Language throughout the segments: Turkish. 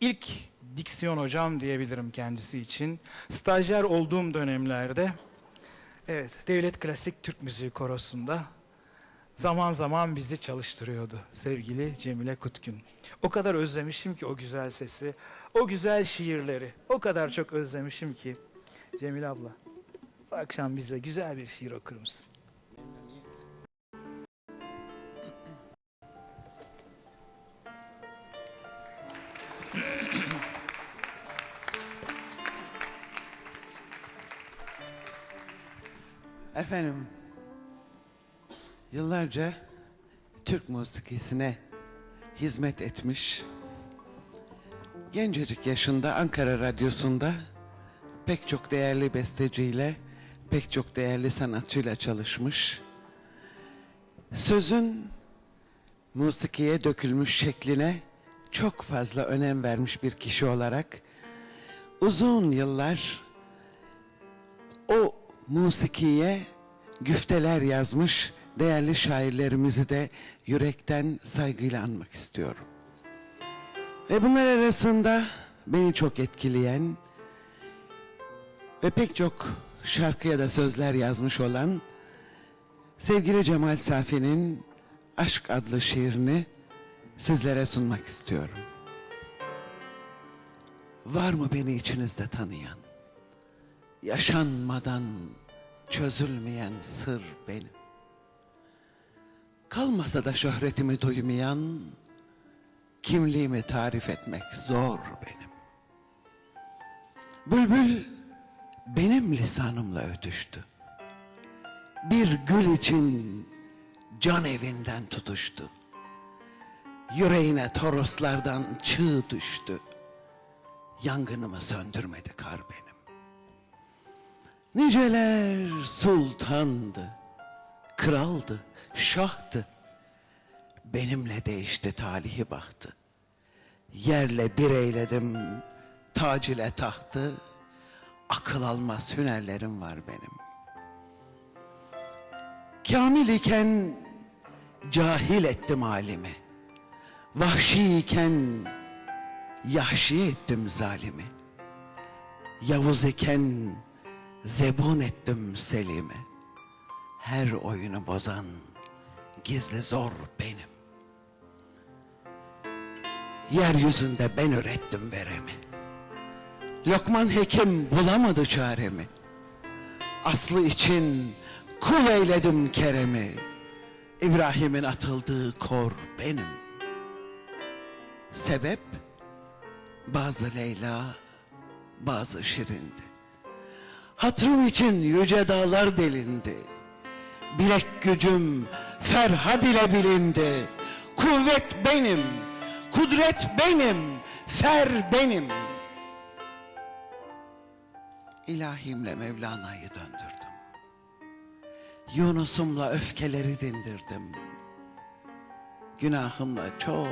ilk diksiyon hocam diyebilirim kendisi için. Stajyer olduğum dönemlerde evet Devlet Klasik Türk Müziği Korosu'nda zaman zaman bizi çalıştırıyordu sevgili Cemile Kutkün. O kadar özlemişim ki o güzel sesi, o güzel şiirleri. O kadar çok özlemişim ki. Cemile abla, bu akşam bize güzel bir şiir okur musun? Efendim, yıllarca Türk musikisine hizmet etmiş, gencecik yaşında Ankara Radyosu'nda pek çok değerli besteciyle, pek çok değerli sanatçıyla çalışmış. Sözün musikiye dökülmüş şekline çok fazla önem vermiş bir kişi olarak uzun yıllar o musikiye güfteler yazmış değerli şairlerimizi de yürekten saygıyla anmak istiyorum. Ve bunlar arasında beni çok etkileyen ve pek çok şarkıya da sözler yazmış olan sevgili Cemal Safi'nin Aşk adlı şiirini sizlere sunmak istiyorum. Var mı beni içinizde tanıyan? yaşanmadan çözülmeyen sır benim. Kalmasa da şöhretimi duymayan, kimliğimi tarif etmek zor benim. Bülbül benim lisanımla ötüştü. Bir gül için can evinden tutuştu. Yüreğine toroslardan çığ düştü. Yangınımı söndürmedi kar benim. Niceler sultandı, kraldı, şahtı. Benimle değişti talihi bahtı. Yerle bir eyledim, tac ile tahtı. Akıl almaz hünerlerim var benim. Kamil iken cahil ettim alimi. Vahşi iken yahşi ettim zalimi. Yavuz iken zebun ettim Selim'i. Her oyunu bozan gizli zor benim. Yeryüzünde ben ürettim veremi. Lokman hekim bulamadı çaremi. Aslı için kul eyledim keremi. İbrahim'in atıldığı kor benim. Sebep bazı Leyla, bazı Şirin'di. Hatırım için yüce dağlar delindi. Bilek gücüm Ferhad ile bilindi. Kuvvet benim, kudret benim, fer benim. İlahimle Mevlana'yı döndürdüm. Yunus'umla öfkeleri dindirdim. Günahımla çok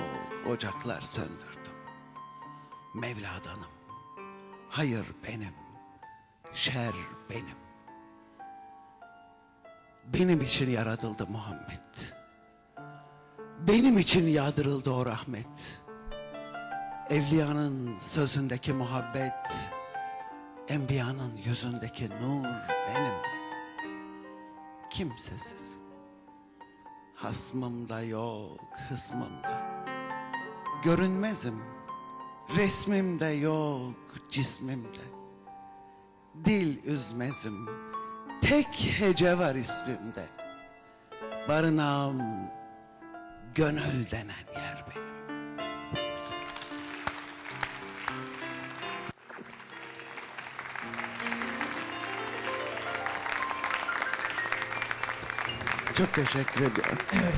ocaklar söndürdüm. Mevladanım, hayır benim şer benim. Benim için yaratıldı Muhammed. Benim için yağdırıldı o rahmet. Evliyanın sözündeki muhabbet, enbiyanın yüzündeki nur benim. Kimsesiz. Hasmım da yok, hısmım da. Görünmezim. Resmim de yok, cismim de dil üzmezim. Tek hece var ismimde. Barınağım gönül denen yer benim. Çok teşekkür ediyorum. Evet,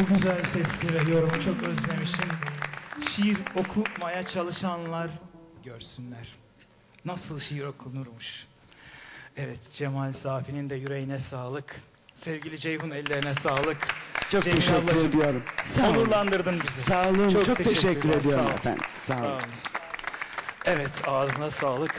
bu güzel sesi ve yorumu çok özlemişim. Şiir okumaya çalışanlar görsünler. Nasıl şiir okunurmuş. Evet, Cemal Safi'nin de yüreğine sağlık. Sevgili Ceyhun ellerine sağlık. Çok Cemile teşekkür ablacığım, ediyorum. Sağ olun. Onurlandırdın bizi. Sağ olun. Çok, teşekkür teşekkürler, ediyorum sağ olun. efendim. Sağ olun. Evet, ağzına sağlık.